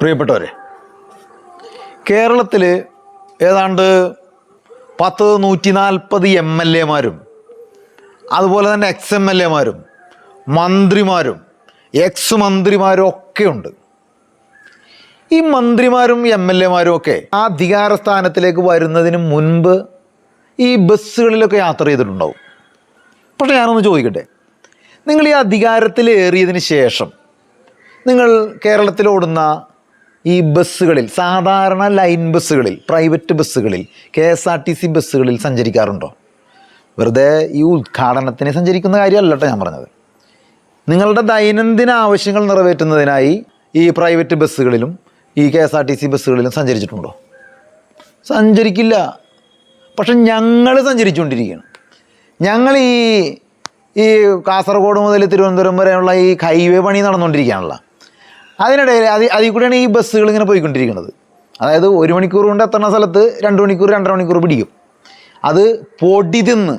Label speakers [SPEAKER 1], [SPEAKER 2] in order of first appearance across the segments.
[SPEAKER 1] പ്രിയപ്പെട്ടവരെ കേരളത്തിൽ ഏതാണ്ട് പത്ത് നൂറ്റി നാൽപ്പത് എം എൽ എമാരും അതുപോലെ തന്നെ എക്സ് എം എൽ എമാരും മന്ത്രിമാരും എക്സ് മന്ത്രിമാരും ഒക്കെ ഉണ്ട് ഈ മന്ത്രിമാരും എം എൽ എമാരും ഒക്കെ ആ അധികാര സ്ഥാനത്തിലേക്ക് വരുന്നതിന് മുൻപ് ഈ ബസ്സുകളിലൊക്കെ യാത്ര ചെയ്തിട്ടുണ്ടാവും. പക്ഷെ ഞാനൊന്ന് ചോദിക്കട്ടെ നിങ്ങൾ ഈ അധികാരത്തിൽ അധികാരത്തിലേറിയതിന് ശേഷം നിങ്ങൾ കേരളത്തിൽ ഓടുന്ന ഈ ബസ്സുകളിൽ സാധാരണ ലൈൻ ബസ്സുകളിൽ പ്രൈവറ്റ് ബസ്സുകളിൽ K S R T C ബസ്സുകളിൽ സഞ്ചരിക്കാറുണ്ടോ? വെറുതെ ഈ ഉദ്ഘാടനത്തിന് സഞ്ചരിക്കുന്ന കാര്യമല്ല കേട്ടോ ഞാൻ പറഞ്ഞത്. നിങ്ങളുടെ ദൈനംദിന ആവശ്യങ്ങൾ നിറവേറ്റുന്നതിനായി ഈ പ്രൈവറ്റ് ബസ്സുകളിലും ഈ K S R T C ബസ്സുകളിലും സഞ്ചരിച്ചിട്ടുണ്ടോ? സഞ്ചരിക്കില്ല. പക്ഷെ ഞങ്ങൾ സഞ്ചരിച്ചുകൊണ്ടിരിക്കുകയാണ്. ഞങ്ങൾ ഈ ഈ കാസർഗോഡ് മുതൽ തിരുവനന്തപുരം വരെയുള്ള ഈ ഹൈവേ പണി നടന്നുകൊണ്ടിരിക്കുകയാണല്ലോ. അതിനിടയിൽ അത് അതിൽ കൂടെയാണ് ഈ ബസ്സുകൾ ഇങ്ങനെ പോയിക്കൊണ്ടിരിക്കുന്നത്. അതായത് ഒരു മണിക്കൂർ കൊണ്ട് എത്തുന്ന സ്ഥലത്ത് രണ്ട് മണിക്കൂർ രണ്ടര മണിക്കൂർ പിടിക്കും. അത് പൊടി തിന്ന്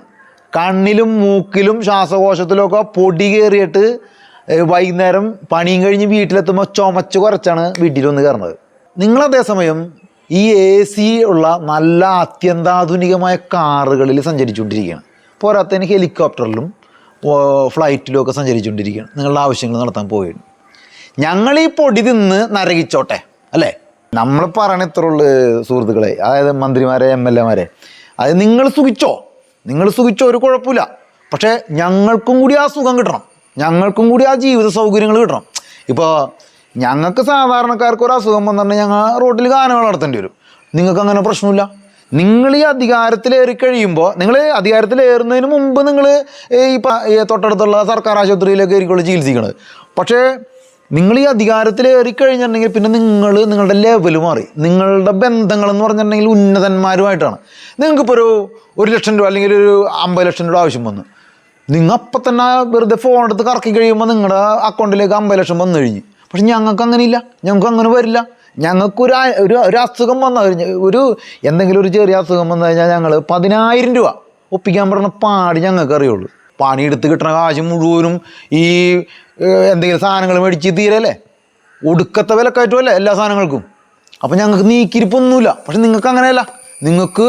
[SPEAKER 1] കണ്ണിലും മൂക്കിലും ശ്വാസകോശത്തിലൊക്കെ പൊടി കയറിയിട്ട് വൈകുന്നേരം പണിയും കഴിഞ്ഞ് വീട്ടിലെത്തുമ്പോൾ ചുമച്ച് കുറച്ചാണ് വീട്ടിൽ വന്ന് കയറുന്നത്. നിങ്ങൾ അതേസമയം ഈ എ സി ഉള്ള നല്ല അത്യന്താധുനികമായ കാറുകളിൽ സഞ്ചരിച്ചുകൊണ്ടിരിക്കുകയാണ്. പോരാത്തതിന് ഹെലികോപ്റ്ററിലും ഫ്ലൈറ്റിലും ഒക്കെ സഞ്ചരിച്ചുകൊണ്ടിരിക്കുകയാണ്. നിങ്ങളുടെ ആവശ്യങ്ങൾ നടത്താൻ പോവുകയാണ്. ഞങ്ങൾ ഈ പൊടി തിന്ന് നരകിച്ചോട്ടെ അല്ലേ? നമ്മൾ പറയണ ഇത്ര ഉള്ളു സുഹൃത്തുക്കളെ. അതായത് മന്ത്രിമാരെ എം എൽ എമാരെ. അത് നിങ്ങൾ സുഖിച്ചോ? നിങ്ങൾ സുഖിച്ചോ ഒരു കുഴപ്പമില്ല. പക്ഷേ ഞങ്ങൾക്കും കൂടി ആ സുഖം കിട്ടണം. ഞങ്ങൾക്കും കൂടി ആ ജീവിത സൗകര്യങ്ങൾ കിട്ടണം. ഇപ്പോൾ ഞങ്ങൾക്ക് സാധാരണക്കാർക്ക് ഒരു അസുഖം വന്നിട്ടുണ്ടെങ്കിൽ ഞങ്ങൾ റോഡിൽ ഗാനങ്ങൾ നടത്തേണ്ടി വരും. നിങ്ങൾക്ക് അങ്ങനെ പ്രശ്നമില്ല? നിങ്ങൾ ഈ അധികാരത്തിലേറി കഴിയുമ്പോൾ നിങ്ങൾ അധികാരത്തിലേറുന്നതിന് മുമ്പ് നിങ്ങൾ ഈ തൊട്ടടുത്തുള്ള സർക്കാർ ആശുപത്രിയിലൊക്കെ ആയിരിക്കുള്ളൂ ചികിത്സിക്കണത്. പക്ഷേ നിങ്ങൾ ഈ അധികാരത്തിലേറി കഴിഞ്ഞിട്ടുണ്ടെങ്കിൽ പിന്നെ നിങ്ങൾ നിങ്ങളുടെ ലെവൽ മാറി. നിങ്ങളുടെ ബന്ധങ്ങൾ എന്ന് പറഞ്ഞിട്ടുണ്ടെങ്കിൽ ഉന്നതന്മാരുമായിട്ടാണ്. നിങ്ങൾക്കിപ്പോൾ ഒരു ഒരു ലക്ഷം രൂപ അല്ലെങ്കിൽ ഒരു അമ്പത് ലക്ഷം രൂപ ആവശ്യം വന്നു. നിങ്ങൾ അപ്പം തന്നെ വെറുതെ ഫോൺ എടുത്ത് കറക്കി കഴിയുമ്പോൾ നിങ്ങളുടെ അക്കൗണ്ടിലേക്ക് അമ്പത് ലക്ഷം വന്നു കഴിഞ്ഞ്. പക്ഷെ ഞങ്ങൾക്ക് അങ്ങനെയില്ല. ഞങ്ങൾക്ക് അങ്ങനെ വരില്ല. ഞങ്ങൾക്കൊരു ഒരു ഒരു അസുഖം വന്ന ഒരു എന്തെങ്കിലും ഒരു ചെറിയ അസുഖം വന്നു കഴിഞ്ഞാൽ ഞങ്ങൾ പതിനായിരം രൂപ ഒപ്പിക്കാൻ പറഞ്ഞ പാടി ഞങ്ങൾക്ക് അറിയുള്ളൂ പണിയെടുത്ത് കിട്ടുന്ന കാശ് മുഴുവനും ഈ എന്തെങ്കിലും സാധനങ്ങൾ മേടിച്ച് തീരല്ലേ? ഒടുക്കത്തെ വിലക്കയറ്റുമല്ലേ എല്ലാ സാധനങ്ങൾക്കും? അപ്പം ഞങ്ങൾക്ക് നീക്കിരിപ്പൊന്നുമില്ല പക്ഷെ നിങ്ങൾക്ക് അങ്ങനെയല്ല. നിങ്ങൾക്ക്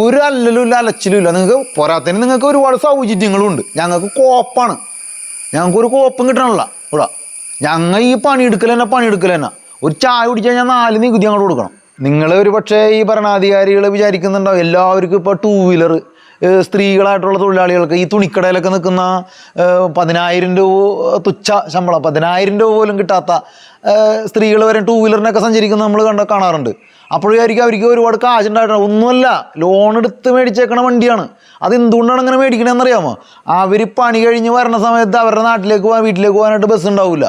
[SPEAKER 1] ഒരു അല്ലലും ഇല്ല അലച്ചിലും ഇല്ല. നിങ്ങൾക്ക് പോരാത്തതിന് നിങ്ങൾക്ക് ഒരുപാട് സൗചര്യങ്ങളും ഉണ്ട്. ഞങ്ങൾക്ക് കോപ്പാണ്. ഞങ്ങൾക്ക് ഒരു കോപ്പും കിട്ടണമല്ല ഇവിടെ ഞങ്ങൾ ഈ പണിയെടുക്കൽ തന്നെ പണിയെടുക്കൽ തന്നെ. ഒരു ചായ കുടിച്ച് കഴിഞ്ഞാൽ നാല് നികുതി അങ്ങോട്ട് കൊടുക്കണം. നിങ്ങൾ ഒരു പക്ഷേ ഈ ഭരണാധികാരികൾ വിചാരിക്കുന്നുണ്ടാവും എല്ലാവർക്കും ഇപ്പോൾ ടൂ വീലർ സ്ത്രീകളായിട്ടുള്ള തൊഴിലാളികൾക്ക് ഈ തുണിക്കടയിലൊക്കെ നിൽക്കുന്ന പതിനായിരം രൂപ തുച്ഛ ശമ്പളം പതിനായിരം രൂപ പോലും കിട്ടാത്ത സ്ത്രീകൾ വരെ ടൂ വീലറിനൊക്കെ സഞ്ചരിക്കുന്ന നമ്മൾ കണ്ട കാണാറുണ്ട്. അപ്പോഴായിരിക്കും അവർക്ക് ഒരുപാട് കാശ് കാശുണ്ടായിട്ടുണ്ട് ഒന്നുമല്ല ലോൺ എടുത്ത് മേടിച്ചേക്കണ വണ്ടിയാണ്. അത് എന്തുകൊണ്ടാണ് അങ്ങനെ മേടിക്കണമെന്ന് അറിയാമോ അവർ പണി കഴിഞ്ഞ് വരണ സമയത്ത് അവരുടെ നാട്ടിലേക്ക് പോകാൻ വീട്ടിലേക്ക് പോകാനായിട്ട് ബസ് ഉണ്ടാവില്ല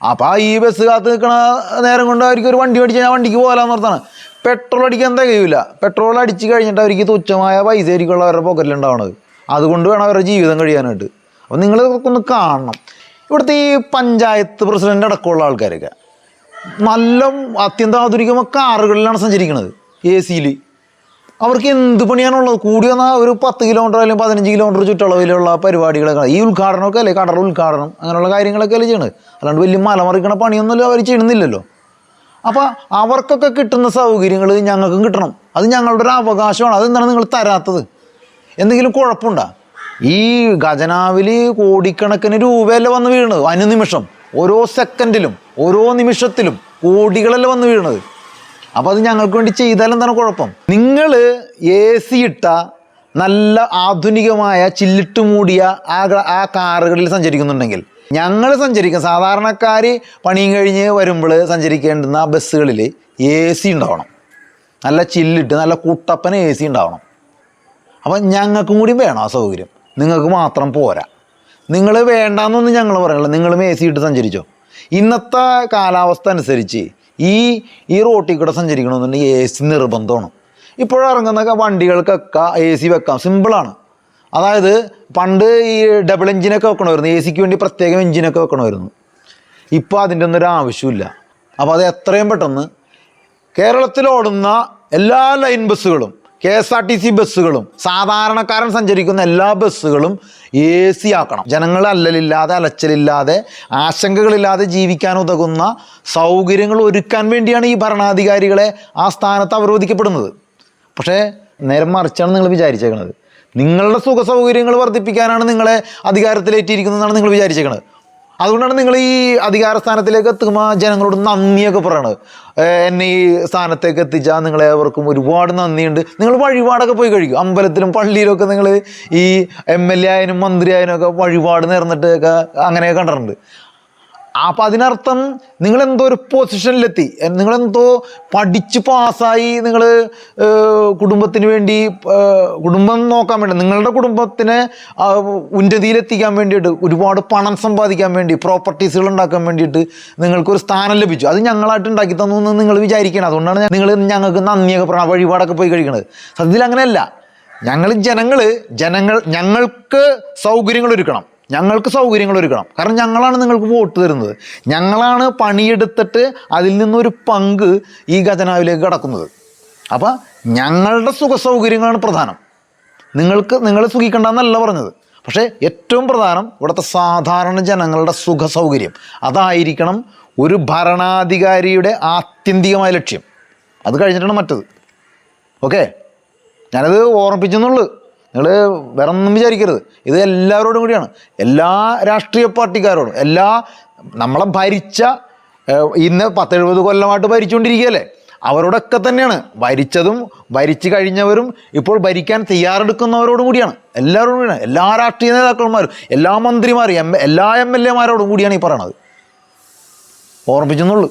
[SPEAKER 1] അപ്പോൾ ഈ ബസ് കാത്ത് നിൽക്കണ നേരം കൊണ്ട് അവർക്ക് ഒരു വണ്ടി മേടിച്ച് ഞാൻ വണ്ടിക്ക് പോകാമെന്ന് ഓർത്താണ്. പെട്രോൾ അടിക്കാൻ തികയില്ല പെട്രോൾ അടിച്ച് കഴിഞ്ഞിട്ട് അവർക്ക് തുച്ഛമായ പൈസ ആയിരിക്കും അവരുടെ ഉണ്ടാവുന്നത് അതുകൊണ്ട് വേണം അവരുടെ ജീവിതം കഴിയാനായിട്ട്. അപ്പോൾ നിങ്ങൾ ഒന്ന് കാണണം. ഇവിടുത്തെ ഈ പഞ്ചായത്ത് പ്രസിഡന്റ് അടക്കമുള്ള ആൾക്കാരൊക്കെ നല്ല അത്യന്താധുനികമായ കാറുകളിലാണ് സഞ്ചരിക്കുന്നത് എ സിയിൽ അവർക്ക് എന്ത് പണിയാണുള്ളത്? കൂടി വന്നാൽ ഒരു പത്ത് കിലോമീറ്റർ അല്ലെങ്കിൽ പതിനഞ്ച് കിലോമീറ്റർ ചുറ്റളവിലുള്ള പരിപാടികളൊക്കെ ഈ ഉദ്ഘാടനമൊക്കെ അല്ലേ? കടൽ ഉദ്ഘാടനം അങ്ങനെയുള്ള കാര്യങ്ങളൊക്കെ അല്ലേ ചെയ്യണത്? അല്ലാണ്ട് വലിയ മലമറിക്കണ പണിയൊന്നുമല്ല അവർ ചെയ്യണമെന്നില്ലല്ലോ അപ്പോൾ അവർക്കൊക്കെ കിട്ടുന്ന സൗകര്യങ്ങൾ ഞങ്ങൾക്കും കിട്ടണം. അത് ഞങ്ങളുടെ ഒരു അവകാശമാണ്. അതെന്താണ് നിങ്ങൾ തരാത്തത്? എന്തെങ്കിലും കുഴപ്പമുണ്ടോ? ഈ ഖജനാവിൽ കോടിക്കണക്കിന് രൂപയല്ലേ വന്ന് വീഴുന്നത് അനുനിമിഷം ഓരോ സെക്കൻഡിലും ഓരോ നിമിഷത്തിലും കോടികളല്ലേ വന്ന് വീഴുന്നത് അപ്പോൾ അത് ഞങ്ങൾക്ക് വേണ്ടി ചെയ്താൽ എന്താണ് കുഴപ്പം? നിങ്ങൾ എ സി ഇട്ട നല്ല ആധുനികമായ ചില്ലിട്ട് മൂടിയ ആ ആ കാറുകളിൽ സഞ്ചരിക്കുന്നുണ്ടെങ്കിൽ ഞങ്ങൾ സഞ്ചരിക്കുക സാധാരണക്കാർ പണിയും കഴിഞ്ഞ് വരുമ്പോൾ സഞ്ചരിക്കേണ്ടുന്ന ബസ്സുകളിൽ എ സി ഉണ്ടാവണം. നല്ല ചില്ലിട്ട് നല്ല കുട്ടപ്പന എ സി ഉണ്ടാവണം. അപ്പം ഞങ്ങൾക്കും കൂടി വേണം ആ സൗകര്യം. നിങ്ങൾക്ക് മാത്രം പോരാ. നിങ്ങൾ വേണ്ടാന്നൊന്നും ഞങ്ങൾ പറയണില്ല. നിങ്ങളും എ സി ഇട്ട് സഞ്ചരിച്ചോ. ഇന്നത്തെ കാലാവസ്ഥ അനുസരിച്ച് ഈ ഈ റോട്ടിൽ കൂടെ സഞ്ചരിക്കണമെന്നുണ്ടെങ്കിൽ എ സി നിർബന്ധമാണ്. ഇപ്പോഴിറങ്ങുന്ന വണ്ടികൾക്കൊക്കെ എ സി വെക്കാം. സിമ്പിളാണ് അതായത് പണ്ട് ഈ ഡബിൾ എഞ്ചിനൊക്കെ വെക്കണമായിരുന്നു. എ സിക്ക് വേണ്ടി പ്രത്യേകം എഞ്ചിനൊക്കെ വെക്കണമായിരുന്നു. ഇപ്പോൾ അതിന്റെ ഒന്നും ഒരു ആവശ്യമില്ല അപ്പോൾ അത് എത്രയും പെട്ടെന്ന് കേരളത്തിലോടുന്ന എല്ലാ ലൈൻ ബസ്സുകളും K S R T C ബസ്സുകളും സാധാരണക്കാരൻ സഞ്ചരിക്കുന്ന എല്ലാ ബസ്സുകളും എ സി ആക്കണം. ജനങ്ങൾ അല്ലലില്ലാതെ അലച്ചലില്ലാതെ ആശങ്കകളില്ലാതെ ജീവിക്കാൻ ഉതകുന്ന സൗകര്യങ്ങൾ ഒരുക്കാൻ വേണ്ടിയാണ് ഈ ഭരണാധികാരികളെ ആ സ്ഥാനത്ത് അവരോധിക്കപ്പെടുന്നത്. പക്ഷേ നേരം മറിച്ചാണ് നിങ്ങൾ വിചാരിച്ചേക്കണത്. നിങ്ങളുടെ സുഖ സൗകര്യങ്ങൾ വർദ്ധിപ്പിക്കാനാണ് നിങ്ങളെ അധികാരത്തിലേറ്റിയിരിക്കുന്നതെന്നാണ് നിങ്ങൾ വിചാരിച്ചേക്കുന്നത് അതുകൊണ്ടാണ് നിങ്ങൾ ഈ അധികാര സ്ഥാനത്തിലേക്ക് എത്തുമ്പോൾ ജനങ്ങളോട് നന്ദിയൊക്കെ പറയണത്. എന്നെ ഈ സ്ഥാനത്തേക്ക് എത്തിച്ചാൽ നിങ്ങളേവർക്കും ഒരുപാട് നന്ദിയുണ്ട്. നിങ്ങൾ വഴിപാടൊക്കെ പോയി കഴിക്കും. അമ്പലത്തിലും പള്ളിയിലൊക്കെ നിങ്ങൾ ഈ എം എൽ എ ആയാലും മന്ത്രി ആയാലും ഒക്കെ വഴിപാട് നേർന്നിട്ടൊക്കെ അങ്ങനെ കണ്ടിട്ടുണ്ട്. അപ്പം അതിനർത്ഥം നിങ്ങൾ എന്തോ ഒരു പൊസിഷനിലെത്തി നിങ്ങളെന്തോ പഠിച്ച് പാസ്സായി നിങ്ങൾ കുടുംബത്തിന് വേണ്ടി കുടുംബം നോക്കാൻ വേണ്ടി നിങ്ങളുടെ കുടുംബത്തിനെ ഉന്നതിയിലെത്തിക്കാൻ വേണ്ടിയിട്ട് ഒരുപാട് പണം സമ്പാദിക്കാൻ വേണ്ടി പ്രോപ്പർട്ടീസുകൾ ഉണ്ടാക്കാൻ വേണ്ടിയിട്ട് നിങ്ങൾക്കൊരു സ്ഥാനം ലഭിച്ചു. അത് ഞങ്ങളായിട്ട് ഉണ്ടാക്കി തന്നു എന്ന് നിങ്ങൾ വിചാരിക്കണം. അതുകൊണ്ടാണ് നിങ്ങൾ ഞങ്ങൾക്ക് നന്ദിയൊക്കെ വഴിപാടൊക്കെ പോയി കഴിക്കണത്. സത്യത്തിൽ അങ്ങനെയല്ല. ഞങ്ങൾ ജനങ്ങൾ ജനങ്ങൾ ഞങ്ങൾക്ക് സൗകര്യങ്ങൾ ഒരുക്കണം ഞങ്ങൾക്ക് സൗകര്യങ്ങൾ ഒരുക്കണം. കാരണം ഞങ്ങളാണ് നിങ്ങൾക്ക് വോട്ട് തരുന്നത്. ഞങ്ങളാണ് പണിയെടുത്തിട്ട് അതിൽ നിന്നൊരു പങ്ക് ഈ ഖജനാവിലേക്ക് കടക്കുന്നത്. അപ്പോൾ ഞങ്ങളുടെ സുഖ സൗകര്യങ്ങളാണ് പ്രധാനം. നിങ്ങൾക്ക് നിങ്ങൾ സുഖിക്കണ്ടെന്നല്ല പറഞ്ഞത്. പക്ഷേ ഏറ്റവും പ്രധാനം ഇവിടുത്തെ സാധാരണ ജനങ്ങളുടെ സുഖ സൗകര്യം. അതായിരിക്കണം ഒരു ഭരണാധികാരിയുടെ ആത്യന്തികമായ ലക്ഷ്യം. അത് കഴിഞ്ഞിട്ടാണ് മറ്റത്. ഓക്കെ? ഞാനത് ഓർമ്മിപ്പിച്ചെന്നുള്ളൂ. നിങ്ങൾ വേറെ ഒന്നും വിചാരിക്കരുത്. ഇത് എല്ലാവരോടും കൂടിയാണ്. എല്ലാ രാഷ്ട്രീയ പാർട്ടിക്കാരോടും എല്ലാ നമ്മളെ ഭരിച്ച ഇന്ന് പത്തെഴുപത് കൊല്ലമായിട്ട് ഭരിച്ചുകൊണ്ടിരിക്കുകയല്ലേ അവരോടൊക്കെ തന്നെയാണ്. ഭരിച്ചതും ഭരിച്ചു കഴിഞ്ഞവരും ഇപ്പോൾ ഭരിക്കാൻ തയ്യാറെടുക്കുന്നവരോടും കൂടിയാണ്. എല്ലാവരോടും കൂടിയാണ്. എല്ലാ രാഷ്ട്രീയ നേതാക്കന്മാരും എല്ലാ മന്ത്രിമാരും എം എല്ലാ എം എൽ എമാരോടും കൂടിയാണ് ഈ പറയണത്. ഓർമ്മിച്ചെന്നുള്ളൂ